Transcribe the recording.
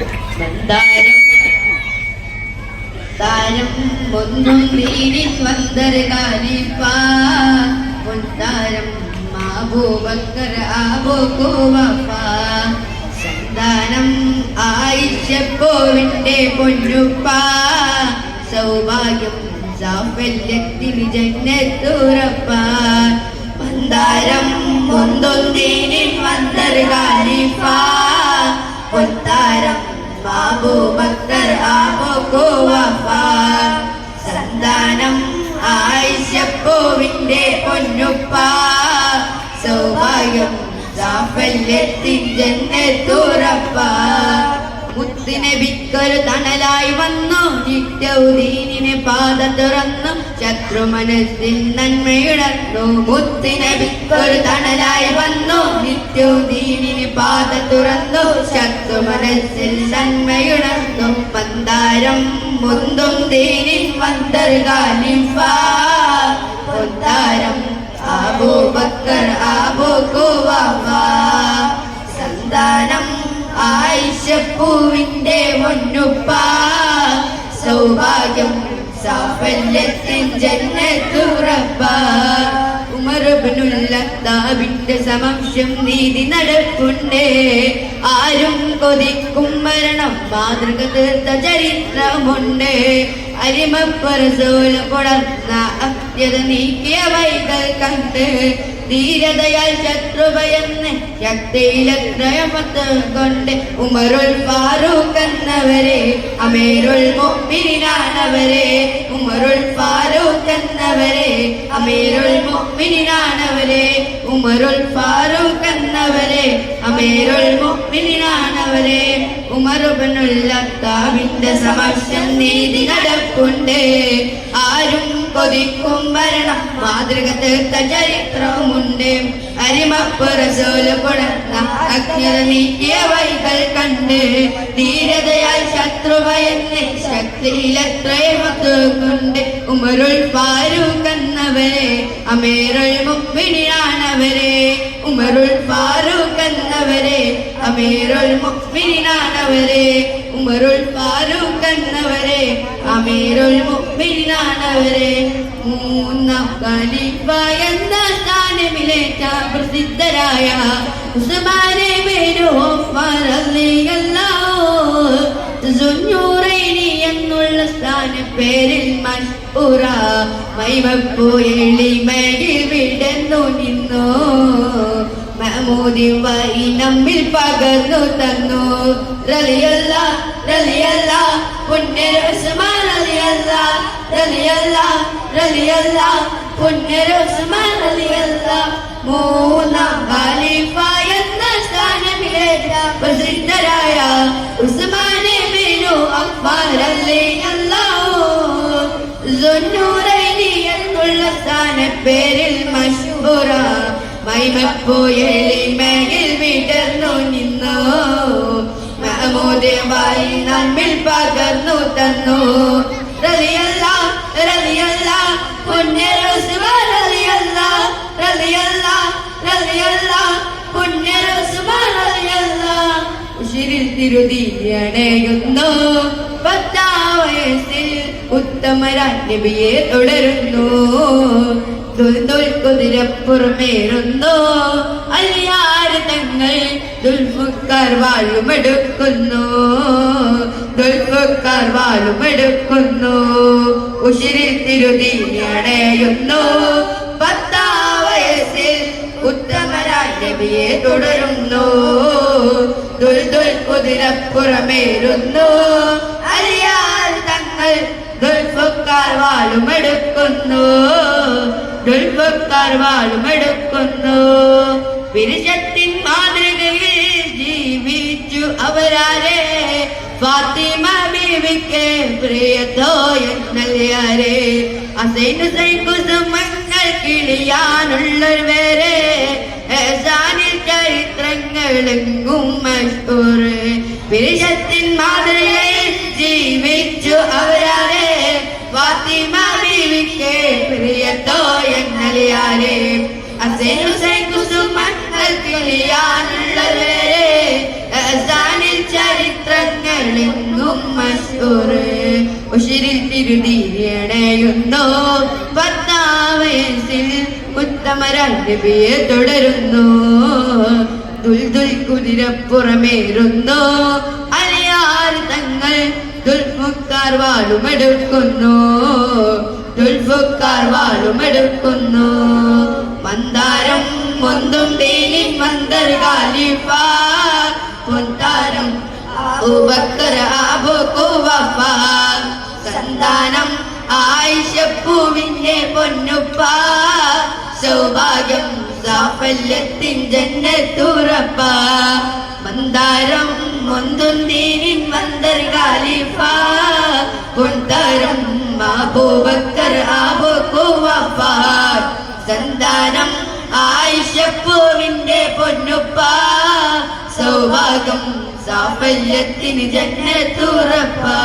മന്ദാരം താരം ഒന്നും നീരിൻ വന്തര് കാലിപ്പാ പൊന്താരം മാബൂബക്കർ ആബോക്കുവപ്പാ സന്താനം ആയിഷപ്പോവിന്റെ പൊന്നുപ്പാ. സൗഭാഗ്യം സാഫല്യത്തിന് ജന്നത്തുറപ്പാ ആബോക്കുവഫ സന്താനം ആയിഷപ്പൂവിന്റെ പൊന്നുപ്പ. സൗഭാഗ്യം സാഫല്യത്തിൻ ജന്നത്തുറപ്പ മുത്തുനബിക്കൊരു തണലായി വന്നു. നിത്യൗദീനിനെ പാത തുറന്നു. ശത്രു മനസ്സിൽ നന്മയിടന്നു മുത്തിനെ വിക്കൊരു തണലായി വന്നു. നിത്യൗദീനിനെ പാത തുറന്നു. ശത്രു മനസ്സിൽ നന്മയുണർന്നു. പന്താരം മുന്തും തേനിൽ വന്തർ ആബോ ബക്കർ ആബോ ആബൂക്കുവഫ സന്താനം ആയിഷപ്പൂവിന്റെ മുന്നുപ്പ. സൗഭാഗ്യം സാഫല്യത്തിൻ ജന്നത്തുറപ്പ. ഉമറുബിനുല്ലാബിന്റെ സമംശം നീതി നടപ്പുണ്ടേ ആരും കൊതിക്കും മരണം മാതൃക തീർത്ത ചരിത്രമുണ്ട് അരിമപ്പറസോല കൊടർന്ന അത്യത നീക്കിയ വൈകൾ കണ്ട് ധീരതയാൽ ശത്രുഭയന്ന് ശക്തിയിലത്രയമത്ത് കൊണ്ട് ഉമറുൽ ഫാറൂഖ് എന്നവരെ അമേരുൽ മുഅ്മിനാനവരെ ഉമറുൽ ഫാറൂഖ് എന്നവരെ അമേരുൽ മുഅ്മിനാനവരെ ഉമറുൽ ഫാറൂഖ് എന്നവരെ അമേരുൽ മുഅ്മിനാനവരെ ഖത്താബിന്റെ സമക്ഷം നീതി നടപ്പുണ്ട്. ആരും കൊതിക്കും ഭരണം മാതൃക തീർത്ത ചരിത്രവുമുണ്ട് നീക്കിയ വൈകൾ കണ്ട് ധീരതയാൽ ശത്രുഭയന്ന് കൊണ്ട് ഉമരുൾ ഫാറൂഖ് എന്നവരെ അമേറുൽ മുഅ്മിനാനവരെ ഉമറുൽ ഫാറൂഖ് എന്നവരെ അമീറുൽ മുഅ്മിനാനവരെ ഉമറുൽ ഫാറൂഖ് എന്നവരെ അമീറുൽ മുഅ്മിനാനവരെ മൂന്നാം ഖലീഫ എന്ന സ്ഥാനമിലേറ്റ പ്രസിദ്ധരായ ഉസ്മാനെ മൈവപ്പോയെളിമയിൽ വിടന്നു നിന്നു. മഹമൂദിവായി നമ്മിൽ പകർന്നു തന്നു. റലിയല്ല റലിയല്ല ഉസ്മാൻ റലിയല്ല റലിയല്ല റലിയല്ല മൂന്നാം ഖലീഫ എന്ന സ്ഥാനമിലേറ്റ പ്രസിദ്ധരായ ഉസ്മാനെ ബിനു അക്ബർ സുന്നൂറൈനി എന്നുള്ള സ്ഥാനപ്പേരിൽ മഷ്ഹൂറ മൈമപ്പോയെളിമയിൽ വിടർന്നു നിന്നു? മഹമൂദായി നമ്മിൽ പകർന്നു തന്നു? റലിയല്ല റലിയല്ല പുണ്യ ഉസ്മാൻ റലിയല്ല റലിയല്ല റളിയല്ല പുണ്യര ഉസ്മാൻ റളിയല്ല ഉശിരിൽ തിരുതിയണയുന്നു. പത്താം വയസ്സിൽ ഉത്തമരാൻ തുടരുന്നു. ദുൽദുൽ കുതിരപ്പുറമേറുന്നു അലിയാർ തങ്ങൾ ദുൽഫുക്കാർ വാഴുമെടുക്കുന്നു. ദുൽഫുക്കാർ വാഴുമെടുക്കുന്നു. ഉശിരിൽ തിരുതിയണയുന്നു. പത്താം വയസ്സിൽ ഉത്തമരാൻ നബിയെ തുടരുന്നു. ദുൽദുൽ കുതിരപ്പുറമേറുന്നു അറിയാൽ തങ്ങൾ ദുൽഫുക്കാർ വാളുമെടുക്കുന്നു ദുൽഫുക്കാർ വാഴുമെടുക്കുന്നു പിരിശത്തിൻ മാതൃകയിൽ ജീവിച്ചു അവരാരെ. ഫാത്തിമ ബീവിക്ക് പ്രിയതോ എന്നല്ലേ അസൈൻ ഹുസൈൻ കുസുമങ്ങൾ കിളിയാനുള്ളൊരു വേറെ ചരിത്രങ്ങളെങ്കും മഷൂർ പിരിശത്തിൻ നിന്റെ പ്രിയത്തോയെന്നലിയാലേ കിളിയാനുള്ളവരെ തുടരുന്നു. ദുൽദുൽ കുതിരപ്പുറമേറുന്നു. അലിയാർ തങ്ങൾ ദുൽമുക്താർ വാളുമെടുക്കുന്നു. ദുൽഫുക്കാർ വാളുമെടുക്കുന്നു മന്ദാരം മുന്തും തേനിൻ മന്ദർ വഫ സന്താനം ആയിഷപ്പൂവിന്റെ പൊന്നുപ്പ സൗഭാഗ്യം സാഫല്യത്തിൻ ജന്നത്തുറപ്പ മന്ദാരം മൊന്തുന്തീനിൻ മന്ദർ ഖാലിഫ പൊന്താരം സാഫല്യത്തിന് ജന്നത്തുറപ്പാ